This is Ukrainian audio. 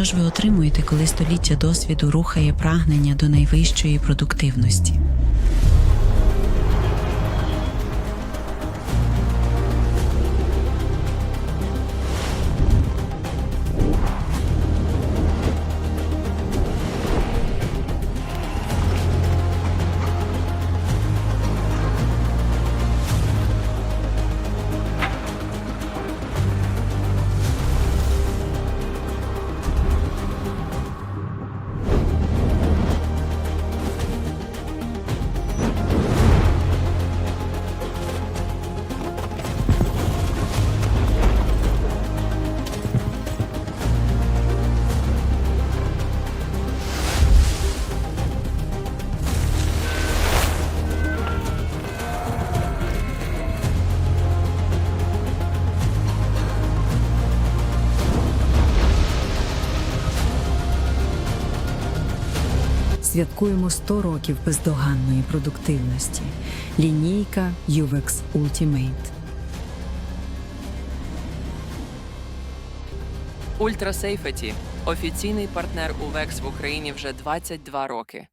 Що ж ви отримуєте, коли століття досвіду рухає прагнення до найвищої продуктивності? Святкуємо 100 років бездоганної продуктивності. Лінійка UVEX Ultimate. Ультрасейфеті офіційний партнер УВЕКС в Україні вже 22 роки.